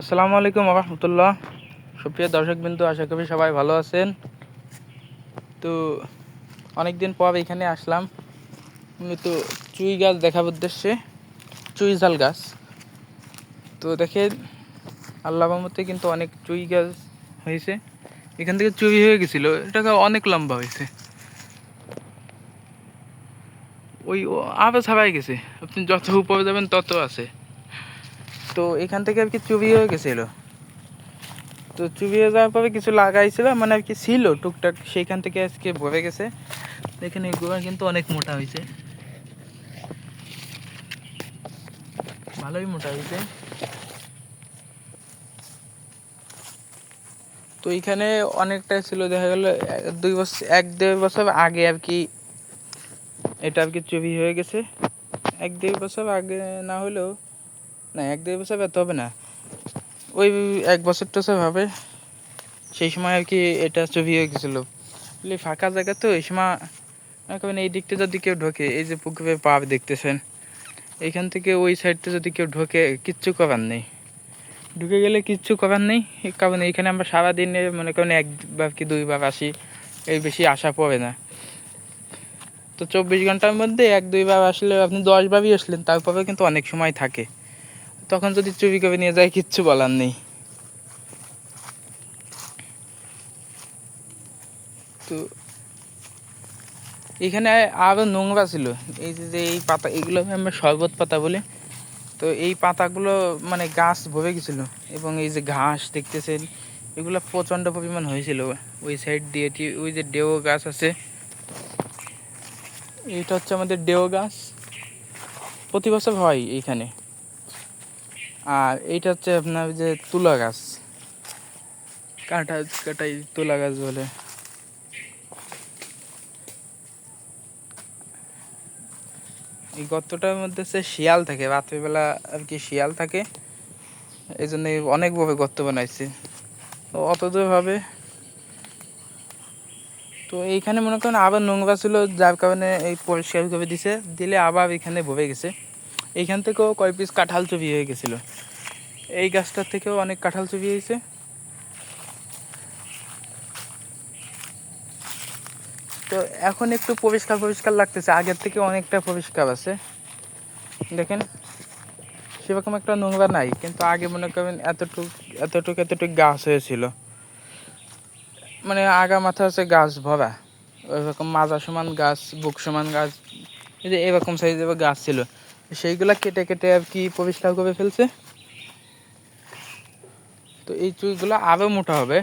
আসসালামু আলাইকুম রহমতুল্লাহ। সুপ্রিয় দর্শক বিন্দু আশা করি সবাই ভালো আছেন। তো অনেক দিন পর এখানে আসলাম। তো চুই গাছ দেখার উদ্দেশ্যে, চুই ঝাল গাছ। তো দেখেন, আল্লাহ মতে কিন্তু অনেক চুই গাছ হয়েছে। এখান থেকে চুরি হয়ে গেছিল এটা অনেক লম্বা হয়েছে। ওই আবার ছাড়াই গেছে, আপনি যত উপরে যাবেন তত আছে। তো এখান থেকে আর কি চুরি হয়ে গেছিল। তো চুরি হয়ে যাওয়ার পরে কিছু লাগাইছিল মানে আর কি ছিল, টুকটাক সেইখান থেকে আজকে ভরে গেছে। দেখেন এই কিন্তু অনেক মোটা হয়েছে ভালোই মোটা হয়েছে তো এখানে অনেকটা ছিল, দেখা গেল, দুই বছর এক দেড় বছর আগে আর কি এটা আর কি চুরি হয়ে গেছে। এক দেড় বছর আগে না হলেও না, এক দেড় বছর এত হবে না। ওই এক বছর টছর হবে। সেই সময় আর কি এটা চুরি হয়ে গেছিল। বলি ফাঁকা জায়গা তো, এই সময় করেন এই দিকটা যদি কেউ ঢোকে, এই যে পুকুরে পাপ দেখতেছেন এইখান থেকে ওই সাইডটা যদি কেউ ঢোকে, কিচ্ছু করার নেই। ঢুকে গেলে কিচ্ছু করার নেই। কারণ এইখানে আমরা সারাদিনে মনে করেন একবার কি দুইবার আসি এই বেশি আসা পড়ে না। তো চব্বিশ ঘণ্টার মধ্যে এক দুইবার আসলে আপনি দশবারই আসলেন, তারপরেও কিন্তু অনেক সময় থাকে। তখন যদি চুরি করে নিয়ে যায়, কিচ্ছু বলার নেই। তো এখানে আরও নোংরা ছিল। এই যে এই পাতা, এগুলো আমরা শরবত পাতা বলে। তো এই পাতাগুলো মানে গাছ ভরে গেছিল এবং এই যে ঘাস দেখতেছেন, এগুলো প্রচণ্ড পরিমাণ হয়েছিল। ওই সাইড দিয়ে ওই যে ডেও গাছ আছে। এইটা হচ্ছে আমাদের ডেও গাছ। প্রতি বছর হয় এইখানে। আর এইটা হচ্ছে আপনার যে তুলা গাছ। কাঁটা কাটাই তুলা গাছ বলে। এই গর্তটার মধ্যে হচ্ছে শিয়াল থাকে, রাত্রিবেলা আর কি শিয়াল থাকে। এই জন্য অনেকভাবে গর্ত বানাইছে। অত দূর হবে। তো এইখানে মনে করেন আবার নোংরা ছিল, যার কারণে এই পরিষ্কার করে দিছে। দিলে আবার এখানে ভরে গেছে। এইখান থেকেও কয় পিস কাঁঠাল চুরি হয়ে গেছিল। এই গাছটার থেকেও অনেক কাঁঠাল চুরি হয়েছে। তো এখন একটু পরিষ্কার পরিষ্কার লাগতেছে, আগের থেকে অনেকটা পরিষ্কার আছে। দেখেন, সেরকম একটা নোংরা নাই, কিন্তু আগে মনে করেন এতটুক এতটুক এতটুক গাছ হয়েছিল। মানে আগা মাথা হচ্ছে গাছ ভরা, ওইরকম মাজা সমান গাছ, বুক সমান গাছ, এই যে এরকম সাইজের গাছ ছিল। সেইগুলা কেটে কেটে আর কি পরিষ্কার করে ফেলছে। তো এই চুইগুলো আরও মোটা হবে।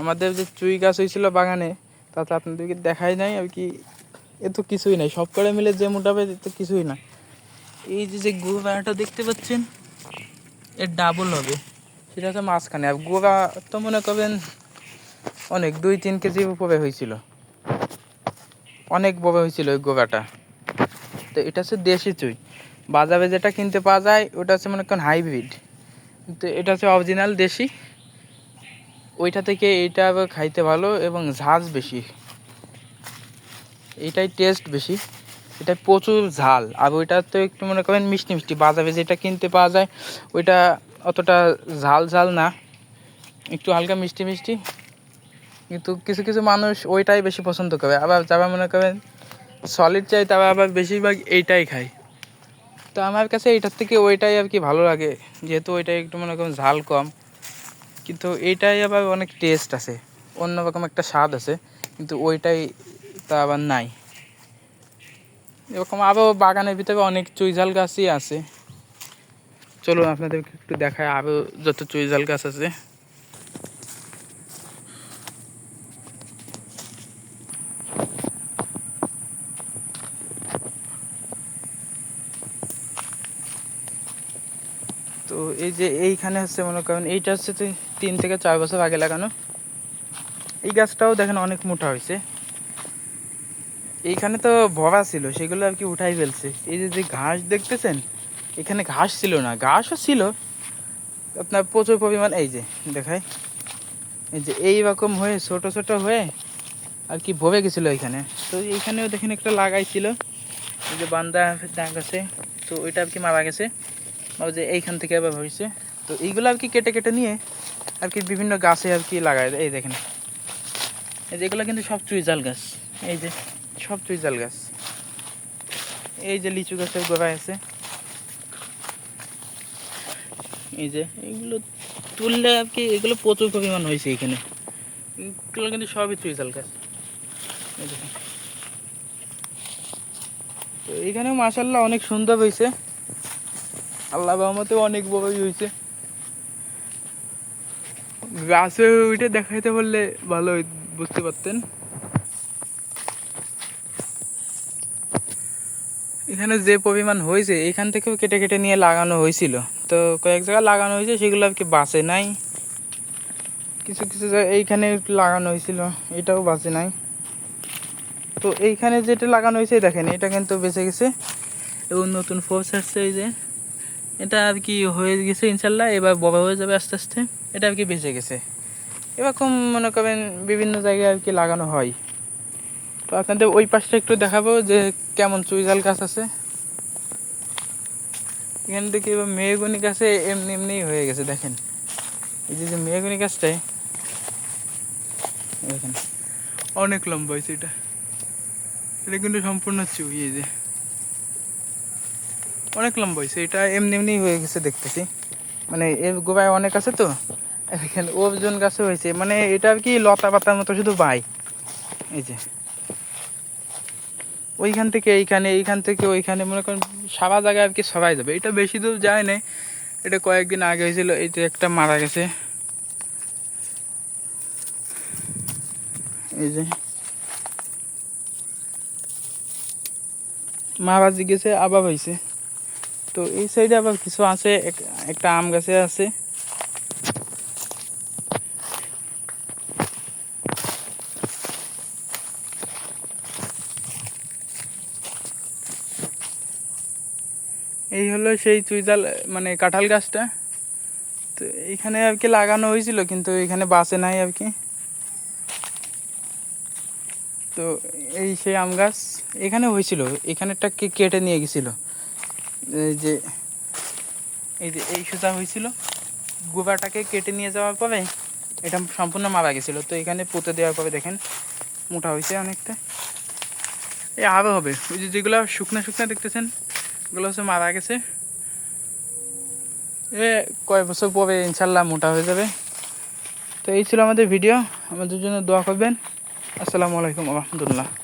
আমাদের যে চুই গাছ হয়েছিল বাগানে, তাতে আপনাদেরকে দেখাই নাই আর কি, এ তো কিছুই নাই। সব করে মিলে যে মোটাবে এ তো কিছুই না। এই যে যে গোড়াটা দেখতে পাচ্ছেন, এর ডাবল হবে। সেটা হচ্ছে মাঝখানে। আর গোড়া তো মনে করবেন অনেক, দুই তিন কেজির উপরে হয়েছিল। অনেক বড় হয়েছিল ওই গোড়াটা তো এটা হচ্ছে দেশি চুই। বাজারে যেটা কিনতে পাওয়া যায়, ওটা হচ্ছে মনে করেন হাইব্রিড কিন্তু এটা হচ্ছে অরিজিনাল দেশি। ওইটা থেকে আবার খাইতে ভালো এবং ঝাঁজ বেশি। এটাই টেস্ট বেশি। এটা প্রচুর ঝাল। আর ওইটা তো একটু মনে করেন মিষ্টি মিষ্টি। বাজারে যেটা কিনতে পাওয়া যায়, ওইটা অতটা ঝাল ঝাল না। একটু হালকা মিষ্টি মিষ্টি। কিন্তু কিছু কিছু মানুষ ওইটাই বেশি পছন্দ করে। আবার যারা মনে করেন সলিড চাই, তারা আবার বেশিরভাগ এইটাই খায়। তো আমার কাছে এইটার থেকে ওইটাই আর কি ভালো লাগে। যেহেতু ওইটাই একটু মনে করেন ঝাল কম, কিন্তু এইটাই আবার অনেক টেস্ট আছে। অন্যরকম একটা স্বাদ আছে, কিন্তু ওইটাই তা আবার নাই। এরকম আরও বাগানের ভিতরে অনেক চুইঝাল গাছই আছে। চলুন আপনাদেরকে একটু দেখায় আরও যত চুইঝাল গাছ আছে। তো এই যে এইখানে হচ্ছে মনে করেন, এইটা হচ্ছে তিন থেকে চার বছর আগে লাগানো। এই গাছটাও দেখেন অনেক মোটা হয়েছে। এইখানে তো ভরা ছিল, সেগুলো আর কি উঠাই ফেলছে। এই যে যে ঘাস দেখতেছেন, এখানে ঘাস ছিল না, ঘাসও ছিল। আপনার প্রচুর পরিমাণ, এই যে দেখায় এই যে এইরকম হয়ে, ছোট ছোট হয়ে আর কি ভরে গেছিল এখানে। তো এইখানেও দেখেন একটা লাগাইছিল এই যে বান্দা দাগ আছে, তো ওইটা আর কি মারা গেছে। আর যে এইখান থেকে আবার হয়েছে তো এইগুলো আর কি কেটে কেটে নিয়ে আর কি বিভিন্ন গাছে আর কি লাগায়। এই দেখেন। এই যেগুলো কিন্তু সব চুইজাল গাছ। এই যে সব চুইজাল গাছ। এই যে লিচু গাছের গোড়ায় আছে। এই যে এগুলো তুললে আর কি এগুলো প্রচুর পরিমাণ হয়েছে এখানে। এগুলো কিন্তু সবই চুইজাল গাছ। এই দেখেন। তো এখানে মাসাল্লাহ অনেক সুন্দর হয়েছে। আল্লাহ রহমতে অনেক বড়ই হয়েছে গাছে উঠে দেখাইতে বললে ভালো বুঝতে পারতেন। এখানে যে পরিমাণ হয়েছে এখান থেকেও কেটে কেটে নিয়ে লাগানো হয়েছিল তো কয়েক জায়গায় লাগানো হয়েছে সেগুলো আর কি বাঁচে নাই। কিছু কিছু জায়গায় এইখানে লাগানো হয়েছিল এটাও বাঁচে নাই। তো এইখানে যেটা লাগানো হয়েছে দেখেন, এটা কিন্তু বেঁচে গেছে। এবং নতুন ফোর্স আসছে এই যে এটা আর কি হয়ে গেছে ইনশাল্লাহ, এবার বড় হয়ে যাবে আস্তে আস্তে। এটা আর কি বেঁচে গেছে। এরকম মনে করেন বিভিন্ন জায়গায় আর কি লাগানো হয়। তো আপনাদের ওই পাশটা একটু দেখাবো যে কেমন চুইজাল গাছ আছে। এখান থেকে এবার মেহগুনি গাছে এমনি এমনি হয়ে গেছে, দেখেন। এই যে মেহগুনি গাছটাই দেখেন। অনেক লম্বা হয়েছে এটা। এটা কিন্তু সম্পূর্ণ চুই, এই যে। অনেক লম্বা হয়েছে এটা এমনি এমনি হয়ে গেছে দেখতেছি। মানে এর গোবায় অনেক আছে তো, এখানে ওজন গাছে হয়েছে মানে এটা আর কি লতা পাতার মতো শুধু বাই। এই যে। ওইখান থেকে এইখানে, এইখান থেকে ওইখানে, মনে করেন সারা জায়গায় আর কি সবাই যাবে। এটা বেশি দূর যায় না এটা কয়েকদিন আগে হয়েছিল যে একটা মারা গেছে। এই যে। মারা গেছে, আবার হয়েছে তো এই সাইডে আবার কিছু আছে একটা আম গাছে আছে। এই হলো সেই চুইজাল মানে কাঁঠাল গাছটা। তো এইখানে আর কি লাগানো হয়েছিল, কিন্তু এখানে বাসে নাই আর কি। তো এই সেই আম গাছ এখানে হয়েছিল, এখানেরটা কেটে নিয়ে গেছিল। এই যে এই যে, এই সুতা হয়েছিল। গোবাটাকে কেটে নিয়ে যাওয়ার পরে এটা সম্পূর্ণ মারা গেছিল। তো এখানে পুঁতে দেওয়ার পরে দেখেন, মোটা হয়েছে অনেকটা। এই আরও হবে। ওই যে যেগুলো শুকনো শুকনো দেখতেছেন, ওগুলো হচ্ছে মারা গেছে। এ, কয়েক বছর পরে ইনশাল্লাহ মোটা হয়ে যাবে। তো এই ছিল আমাদের ভিডিও। আমাদের জন্য দোয়া করবেন। আসসালামু আলাইকুম রহমতুল্লাহ।